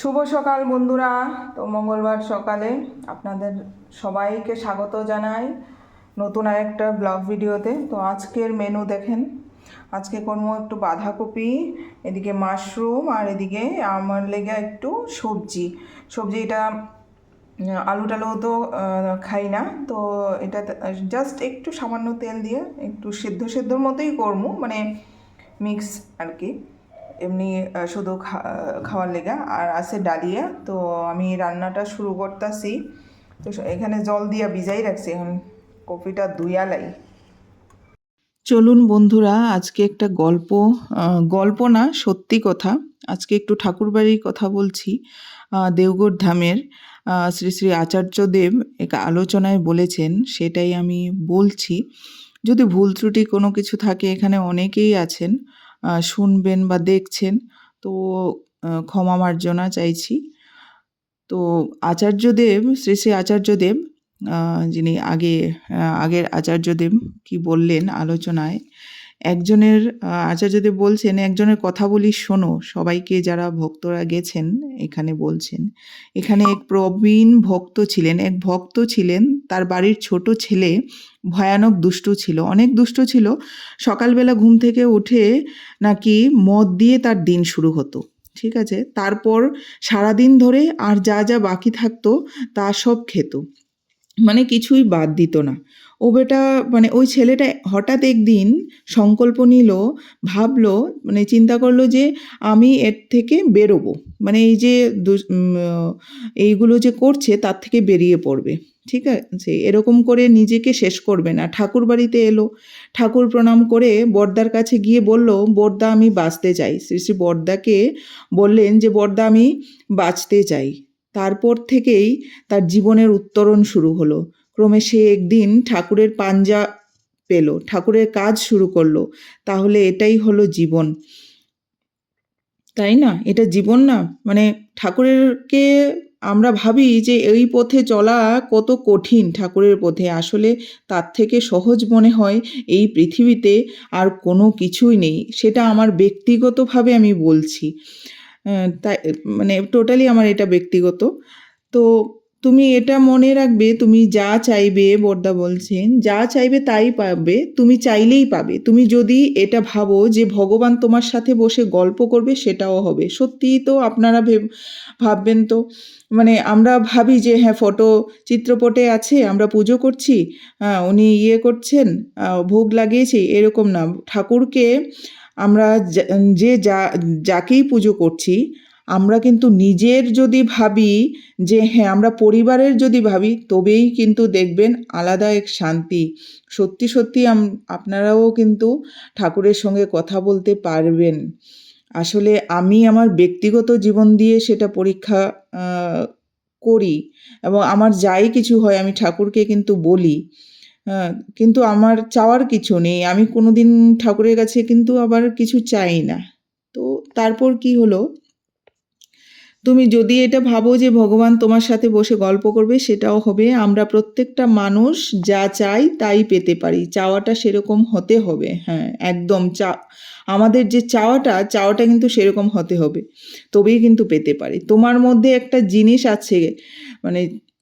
শুভ সকাল বন্ধুরা। তো মঙ্গলবার সকালে আপনাদের সবাইকে স্বাগত জানাই নতুন আরেকটা ব্লগ ভিডিওতে। তো আজকের মেনু দেখেন। আজকে করব একটু বাঁধাকপি, এদিকে মাশরুম আর এদিকে আমার লেগে একটু সবজি। সবজি এটা আলু টালু তো খাই না। তো এটা জাস্ট একটু সামান্য তেল দিয়ে একটু সেদ্ধ, সেদ্ধর মতোই করব। মানে মিক্স আর কি। এমনি শুধু খাওয়ার লেগা। আর আছে ডালিয়া। তো আমি রান্নাটা শুরু করতেছি। তো এখানে জল দিয়া ভিজাই রাখছি। এখন কপিটা ধুইয়ালাই চলুন বন্ধুরা, আজকে একটা গল্প গল্প না, সত্যি কথা। আজকে একটু ঠাকুরবাড়ির কথা বলছি। দেওঘর ধামের শ্রী শ্রী আচার্যদেব এক আলোচনায় বলেছেন, সেটাই আমি বলছি। যদি ভুল ত্রুটি কোনো কিছু থাকে, এখানে অনেকেই আছেন। শুনবেন বা দেখছেন, তো ক্ষমা মার্জনা চাইছি। তো আচার্যদেব শ্রী শ্রী আচার্যদেব যিনি আগে আগের আচার্যদেব কি বললেন আলোচনায় একজনের আচার্যদেব বলছেন, একজনের কথা বলি শোনো, সবাইকে যারা ভক্তরা গেছেন এখানে বলছেন। এখানে এক প্রবীণ ভক্ত ছিলেন, এক ভক্ত ছিলেন, তার বাড়ির ছোট ছেলে ভয়ানক দুষ্টু ছিল, অনেক দুষ্ট ছিল। সকালবেলা ঘুম থেকে উঠে নাকি মদ দিয়ে তার দিন শুরু হতো, ঠিক আছে? তারপর সারাদিন ধরে আর যা যা বাকি থাকতো তা সব খেত মানে কিছুই বাদ দিত না। ও বেটা মানে ওই ছেলেটা হঠাৎ একদিন সংকল্প নিল, ভাবলো মানে চিন্তা করল যে আমি এর থেকে বেরোবো। মানে এই যে এইগুলো যে করছে তার থেকে বেরিয়ে পড়বে। ঠিক আছে? এরকম করে নিজেকে শেষ করবে না। ঠাকুর বাড়িতে এলো। ঠাকুর প্রণাম করে বর্দার কাছে গিয়ে বলল, বর্দা, আমি বাঁচতে চাই। শ্রী শ্রী বর্দাকে বললেন যে, বর্দা, আমি বাঁচতে চাই। তারপর থেকেই তার জীবনের উত্তরণ শুরু হলো। ক্রমে সে একদিন ঠাকুরের পাঞ্জা পেল, ঠাকুরের কাজ শুরু করল। তাহলে এটাই হলো জীবন। তাই না? এটা জীবন না? মানে ঠাকুরেরকে আমরা ভাবি যে এই পথে চলা কত কঠিন ঠাকুরের পথে। আসলে তার থেকে সহজ মনে হয় এই পৃথিবীতে আর কোনো কিছুই নেই। সেটা আমার ব্যক্তিগতভাবে আমি বলছি। তাই মানে টোটালি আমার এটা ব্যক্তিগত। তো তুমি এটা মনে রাখবে, তুমি যা চাইবে, বর্দা বলছেন, যা চাইবে তাই পাবে, তুমি চাইলেই পাবে। তুমি যদি এটা ভাবো যে ভগবান তোমার সাথে বসে গল্প করবে, সেটাও হবে। সত্যিই তো আপনারা ভেব, ভাববেন তো। মানে আমরা ভাবি যে হ্যাঁ ফটো চিত্রপটে আছে, আমরা পুজো করছি হ্যাঁ উনি ইয়ে করছেন ভোগ লাগিয়েছি, এরকম না। ঠাকুরকে আমরা যা- যে যা, যাকেই পুজো করছি আমরা কিন্তু নিজের যদি ভাবি যে হ্যাঁ আমরা পরিবারের যদি ভাবি, তবেই কিন্তু দেখবেন আলাদা এক শান্তি। সত্যি সত্যি আপনারাও কিন্তু ঠাকুরের সঙ্গে কথা বলতে পারবেন। আসলে আমি আমার ব্যক্তিগত জীবন দিয়ে সেটা পরীক্ষা করি এবং আমার যাই কিছু হয় আমি ঠাকুরকে কিন্তু বলি। কিন্তু আমার চাওয়ার কিছু নেই। আমি কোনোদিন ঠাকুরের কাছে কিন্তু আবার কিছু চাই না। তো তারপর কি হলো? তুমি যদি এটা ভাবো যে ভগবান তোমার সাথে বসে গল্প করবে, সেটাও হবে। আমরা প্রত্যেকটা মানুষ যা চাই তাই পেতে পারি। চাওয়াটা সেরকম হতে হবে। হ্যাঁ একদম চা, আমাদের যে চাওয়াটা চাওয়াটা কিন্তু সেরকম হতে হবে। তবেই কিন্তু পেতে পারি। তোমার মধ্যে একটা জিনিস আছে মানে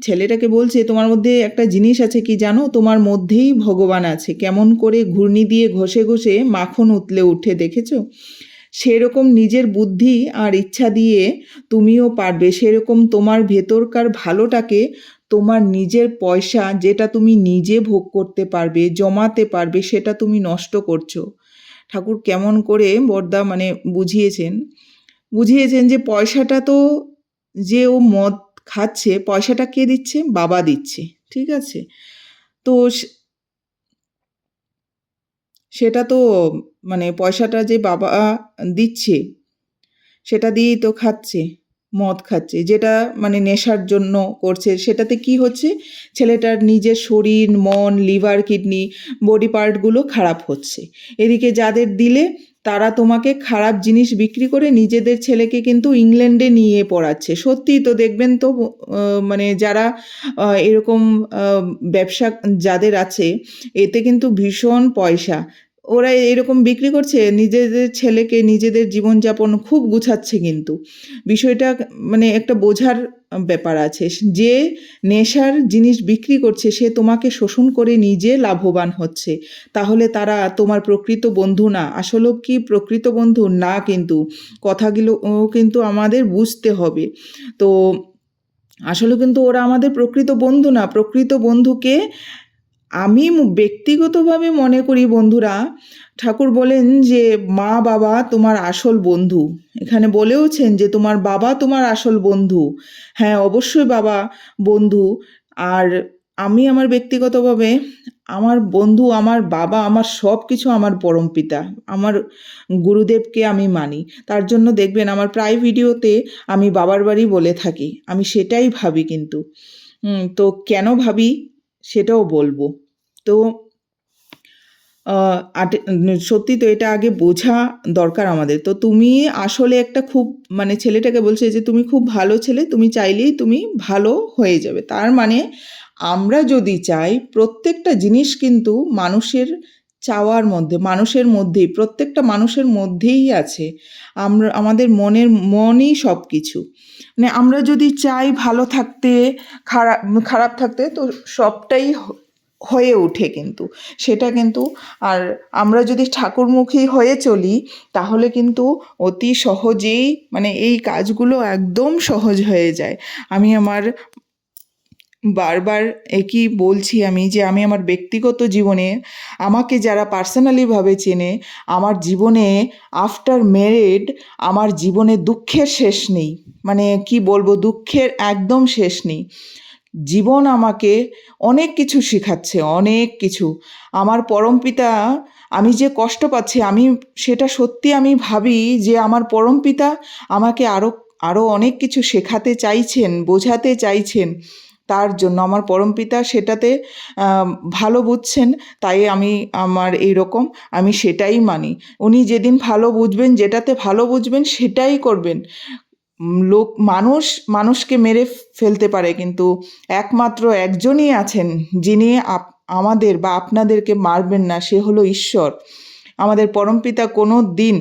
ছেলেটাকে বলছে, তোমার মধ্যে একটা জিনিস আছে কি জানো? তোমার মধ্যেই ভগবান আছে। কেমন করে ঘূর্ণি দিয়ে ঘষে ঘষে মাখন উতলে উঠে, দেখেছ? সেরকম নিজের বুদ্ধি আর ইচ্ছা দিয়ে তুমিও পারবে। সেরকম তোমার ভেতরকার ভালোটাকে তোমার নিজের পয়সা যেটা তুমি নিজে ভোগ করতে পারবে, জমাতে পারবে, সেটা তুমি নষ্ট করছ। ঠাকুর কেমন করে বর্দা মানে বুঝিয়েছেন। বুঝিয়েছেন যে পয়সাটা তো যে ও মদ খাচ্ছে, পয়সাটা কে দিচ্ছে? বাবা দিচ্ছে। ঠিক আছে? তো সেটা তো মানে পয়সাটা যে বাবা দিচ্ছে, সেটা দিয়েই তো খাচ্ছে, মদ খাচ্ছে, যেটা মানে নেশার জন্য করছে, সেটাতে কি হচ্ছে? ছেলেটার নিজের শরীর, মন লিভার কিডনি বডি পার্টগুলো খারাপ হচ্ছে। এদিকে যাদের দিলে তারা তোমাকে খারাপ জিনিস বিক্রি করে নিজেদের ছেলেকে কিন্তু ইংল্যান্ডে নিয়ে পড়াচ্ছে। সত্যিই তো দেখবেন তো মানে যারা এরকম ব্যবসা যাদের আছে, এতে কিন্তু ভীষণ পয়সা। ওরা এরকম বিক্রি করছে, নিজেদের ছেলেকে নিজেদের জীবনযাপন খুব গুছাচ্ছে কিন্তু। বিষয়টা মানে একটা বোঝার ব্যাপার আছে। যে নেশার জিনিস বিক্রি করছে, সে তোমাকে শোষণ করে নিজে লাভবান হচ্ছে। তাহলে তারা তোমার প্রকৃত বন্ধু না। আসলে কি প্রকৃত বন্ধু? না কিন্তু। কথাগুলো কিন্তু আমাদের বুঝতে হবে। তো আসলে কিন্তু ওরা আমাদের প্রকৃত বন্ধু না। প্রকৃত বন্ধুকে আমি ব্যক্তিগতভাবে মনে করি বন্ধুরা, ঠাকুর বলেন যে, মা, বাবা, তোমার আসল বন্ধু। এখানে বলেওছেন যে, তোমার বাবা, তোমার আসল বন্ধু। হ্যাঁ অবশ্যই বাবা, বন্ধু। আর আমি আমার ব্যক্তিগতভাবে, আমার বন্ধু, আমার বাবা, আমার সব কিছু আমার পরম পিতা। আমার গুরুদেবকে আমি মানি। তার জন্য দেখবেন, আমার প্রায় ভিডিওতে আমি বাবার বাড়ি বলে থাকি। আমি সেটাই ভাবি কিন্তু। তো কেন ভাবি? সেটাও বলব। তো সত্যি তো এটা আগে বোঝা দরকার আমাদের। তো তুমি আসলে একটা খুব মানে ছেলেটাকে বলছে যে, তুমি খুব ভালো ছেলে, তুমি চাইলেই তুমি ভালো হয়ে যাবে। তার মানে আমরা যদি চাই প্রত্যেকটা জিনিস কিন্তু মানুষের চাওয়ার মধ্যে, মানুষের মধ্যেই, প্রত্যেকটা মানুষের মধ্যেই আছে আমরা, আমাদের মনের, মনই সব কিছু মানে আমরা যদি চাই ভালো থাকতে খারাপ খারাপ থাকতে, তো সবটাই হয়ে ওঠে কিন্তু। সেটা কিন্তু, আর আমরা যদি ঠাকুরমুখী হয়ে চলি, তাহলে কিন্তু অতি সহজেই মানে এই কাজগুলো একদম সহজ হয়ে যায়। আমি আমার বারবার একই বলছি আমি যে আমি আমার ব্যক্তিগত জীবনে আমাকে যারা পার্সোনালিভাবে চেনে, আমার জীবনে আফটার ম্যারেড আমার জীবনে দুঃখের শেষ নেই। মানে কি বলব, দুঃখের একদম শেষ নেই। জীবন আমাকে অনেক কিছু শেখাচ্ছে, অনেক কিছু। আমার পরমপিতা আমি যে কষ্ট পাচ্ছি, আমি সেটা সত্যি আমি ভাবি যে আমার পরমপিতা আমাকে আরও আরও অনেক কিছু শেখাতে চাইছেন, বোঝাতে চাইছেন। তার জন্য। আমার পরমপিতা সেটাতে ভালো বুঝছেন, তাই আমি আমার এই রকম আমি সেটাই মানি। উনি যেদিন ভালো বুঝবেন, যেটাতে ভালো বুঝবেন, সেটাই করবেন। লোক, মানুষ, মানুষকে মেরে ফেলতে পারে, কিন্তু একমাত্র একজনই আছেন, যিনি আমাদের বা আপনাদেরকে মারবেন না, সে হলো ঈশ্বর। আমাদের পরমপিতা কোনো দিন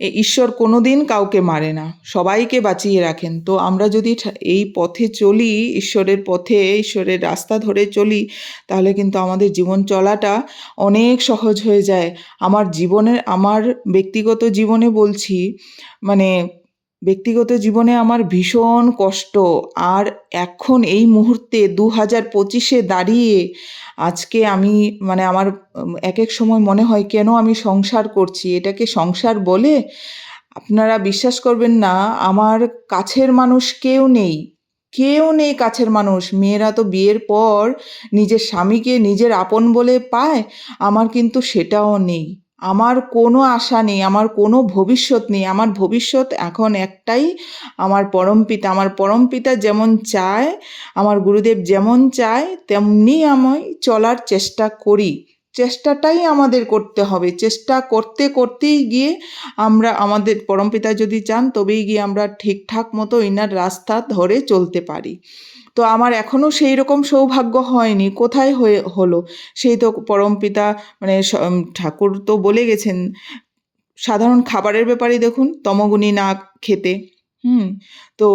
এ ঈশ্বর কোনো দিন কাউকে মারে না, সবাইকে বাঁচিয়ে রাখেন। তো আমরা যদি এই পথে চলি, ঈশ্বরের পথে, ঈশ্বরের রাস্তা ধরে চলি, তাহলে কিন্তু আমাদের জীবন চলাটা অনেক সহজ হয়ে যায়। আমার জীবনের, আমার ব্যক্তিগত জীবনে বলছি মানে ব্যক্তিগত জীবনে আমার ভীষণ কষ্ট। আর এখন এই মুহূর্তে দু হাজার পঁচিশে দাঁড়িয়ে আজকে আমি মানে আমার এক এক সময় মনে হয় কেন আমি সংসার করছি? এটাকে সংসার বলে আপনারা বিশ্বাস করবেন না, আমার কাছের মানুষ কেউ নেই। কেউ নেই কাছের মানুষ। মেয়েরা তো বিয়ের পর নিজের স্বামীকে নিজের আপন বলে পায়, আমার কিন্তু সেটাও নেই। আমার কোনো আশা নেই, আমার কোনো ভবিষ্যৎ নেই। আমার ভবিষ্যৎ এখন একটাই, আমার পরমপিতা আমার পরমপিতা যেমন চায়, আমার গুরুদেব যেমন চায়, তেমনি আমি চলার চেষ্টা করি। চেষ্টাটাই আমাদের করতে হবে। চেষ্টা করতে করতেই গিয়ে আমরা, আমাদের পরমপিতা যদি চান, তবেই গিয়ে আমরা ঠিকঠাক মতো ইনার রাস্তা ধরে চলতে পারি। তো আমার এখনও সেই রকম সৌভাগ্য হয়নি। কোথায় হয়ে হলো? সেই তো পরমপিতা মানে ঠাকুর তো বলে গেছেন, সাধারণ খাবারের ব্যাপারে দেখুন তমগুনি না খেতে। হুম, তো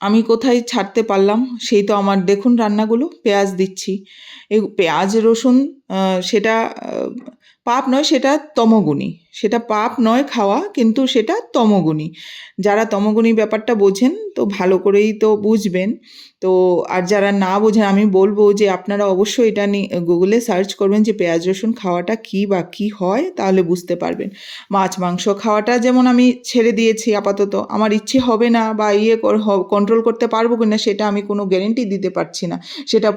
আমি কোথায় ছাড়তে পারলাম? সেই তো আমার, দেখুন রান্নাগুলো, পেঁয়াজ দিচ্ছি। এই পেঁয়াজ, রসুন সেটা পাপ নয়, সেটা তমগুণী। সেটা পাপ নয় খাওয়া, কিন্তু সেটা তমগুণী। যারা তমগুণী ব্যাপারটা বোঝেন, তো ভালো করেই তো বুঝবেন। তো আর যারা না বোঝেন, আমি বলব যে আপনারা অবশ্যই এটা নিয়ে গুগলে সার্চ করবেন যে পেঁয়াজ, রসুন খাওয়াটা কী বা কী হয়, তাহলে বুঝতে পারবেন। মাছ, মাংস খাওয়াটা যেমন আমি ছেড়ে দিয়েছি আপাতত, আমার ইচ্ছে হবে না বা ইয়ে কন্ট্রোল করতে পারব কিনা, সেটা আমি কোনো গ্যারেন্টি দিতে পারছি না। সেটা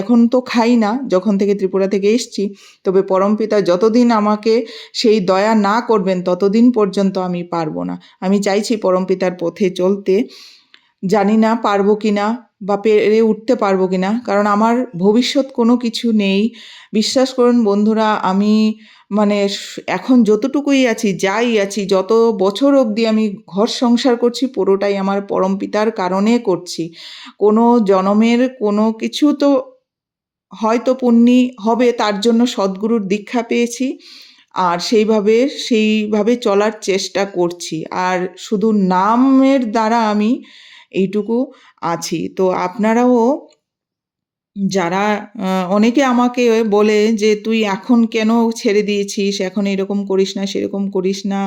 এখন তো খাই না, যখন থেকে ত্রিপুরা থেকে এসছি, তবে পরমপিতা যতদিন আমাকে সেই দয়া না করবেন, ততদিন পর্যন্ত আমি পারব না। আমি চাইছি পরমপিতার পথে চলতে। জানি না পারব কি না বা পেরে উঠতে পারব কি না কারণ আমার ভবিষ্যৎ কোনো কিছু নেই। বিশ্বাস করুন বন্ধুরা, আমি মানে এখন যতটুকুই আছি, যাই আছি, যত বছর অবধি আমি ঘর সংসার করছি, পুরোটাই আমার পরমপিতার কারণে করছি। কোনো জনমের কোনো কিছু তো হয়তো পুণ্যি হবে, তার জন্য সদ্গুরুর দীক্ষা পেয়েছি। আর সেইভাবে সেইভাবে চলার চেষ্টা করছি। আর শুধু নামের দ্বারা আমি এইটুকু আছি। তো আপনারাও যারা অনেকে আমাকে বলে যে, তুই এখন কেন ছেড়ে দিয়েছিস? এখন এরকম করিস না, সেরকম করিস না।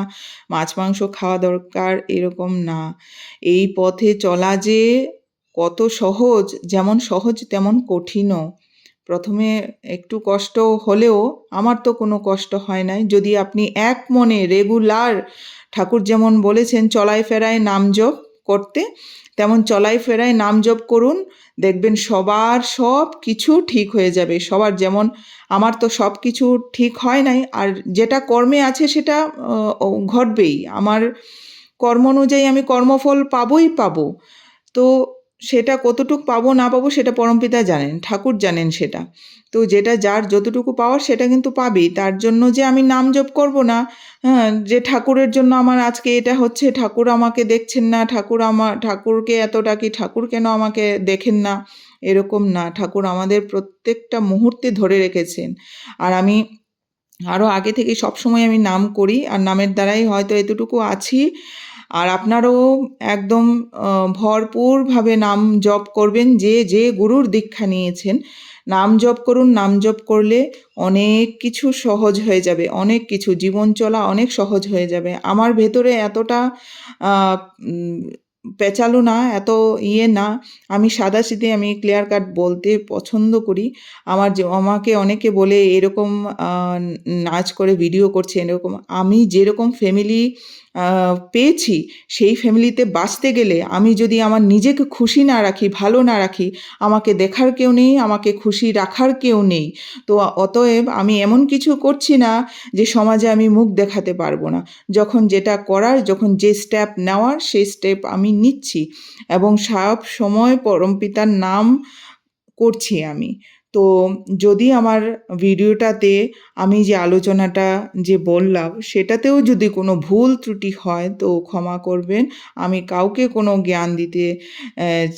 মাছ, মাংস খাওয়া দরকার। এরকম না। এই পথে চলা যে কত সহজ, যেমন সহজ তেমন কঠিনও। প্রথমে একটু কষ্ট হলেও আমার তো কোনো কষ্ট হয় নাই। যদি আপনি এক মনে রেগুলার ঠাকুর যেমন বলেছেন চলায় ফেরায় নাম জপ করতে তেমন চলাই ফেরায় নাম জপ করুন। দেখবেন সবার সব কিছু ঠিক হয়ে যাবে। সবার যেমন আমার তো সব কিছু ঠিক হয় নাই, আর যেটা কর্মে আছে সেটা ঘটবেই। আমার কর্ম অনুযায়ী আমি কর্মফল পাবোই পাবো। তো সেটা কতটুক পাবো না পাবো সেটা পরমপিতা জানেন, ঠাকুর জানেন সেটা। তো যেটা যার যতটুকু পাওয়ার সেটা কিন্তু পাবেই। তার জন্য যে আমি নাম জপ করব না হ্যাঁ যে ঠাকুরের জন্য আমার আজকে এটা হচ্ছে, ঠাকুর আমাকে দেখছেন না, ঠাকুর আমার ঠাকুরকে এতটা কি, ঠাকুর কেন আমাকে দেখেন না? এরকম না। ঠাকুর আমাদের প্রত্যেকটা মুহূর্তে ধরে রেখেছেন। আর আমি আরও আগে থেকে সবসময় আমি নাম করি, আর নামের দ্বারাই হয়তো এতটুকু আছি আর আপনারাও একদম ভরপুরভাবে নাম জপ করবেন যে যে গুরুর দীক্ষা নিয়েছেন। নাম জপ করুন, নাম জপ করলে অনেক কিছু সহজ হয়ে যাবে, অনেক কিছু জীবন চলা অনেক সহজ হয়ে যাবে। আমার ভেতরে এতটা পেঁচালো না, এত ইয়ে না। আমি সাদা সিধে আমি ক্লিয়ার কাট বলতে পছন্দ করি। আমার যে, আমাকে অনেকে বলে এরকম নাচ করে ভিডিও করছে এরকম। আমি যেরকম ফ্যামিলি পেয়েছি, সেই ফ্যামিলিতে বাঁচতে গেলে আমি যদি আমার নিজেকে খুশি না রাখি, ভালো না রাখি, আমাকে দেখার কেউ নেই, আমাকে খুশি রাখার কেউ নেই। তো অতএব আমি এমন কিছু করছি না যে সমাজে আমি মুখ দেখাতে পারব না। যখন যেটা করার, যখন যে স্টেপ নেওয়ার, সেই স্টেপ আমি নিচ্ছি এবং সব সময় পরমপিতার নাম করছি আমি। তো যদি আমার ভিডিওটাতে আমি যে আলোচনাটা যে বললাম, সেটাতেও যদি কোনো ভুল ত্রুটি হয়, তো ক্ষমা করবেন। আমি কাউকে কোনো জ্ঞান দিতে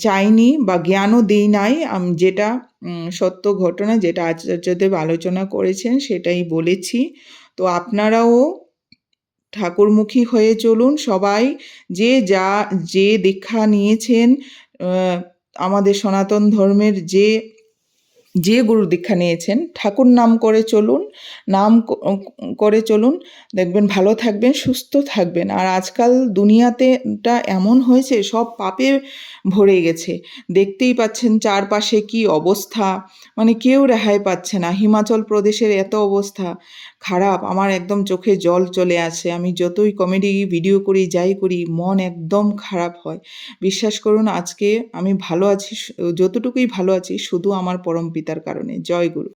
চাইনি বা জ্ঞানও দিই নাই। আমি, যেটা সত্য ঘটনা যেটা আচার্যদেব আলোচনা করেছেন, সেটাই বলেছি। তো আপনারাও ঠাকুরমুখী হয়ে চলুন। সবাই যে যা, যে দীক্ষা নিয়েছেন আমাদের সনাতন ধর্মের যে যে গুরু দীক্ষা নিয়েছেন, ঠাকুর নাম করে চলুন, নাম করে চলুন, দেখবেন ভালো থাকবেন, সুস্থ থাকবেন। আর আজকাল দুনিয়াতেটা এমন হয়েছে, সব পাপে ভরে গেছে। দেখতেই পাচ্ছেন চারপাশে কি অবস্থা মানে কেউ রেহাই পাচ্ছে না। হিমাচল প্রদেশের এত অবস্থা। খারাপ, আমার একদম চোখে জল চলে আসে। আমি যতই কমেডি ভিডিও করি, যাই করি, মন একদম খারাপ হয়। বিশ্বাস করুন, আজকে আমি ভালো আছি, যতটুকুই ভালো আছি, শুধু আমার পরম পিতার কারণে। জয় গুরু।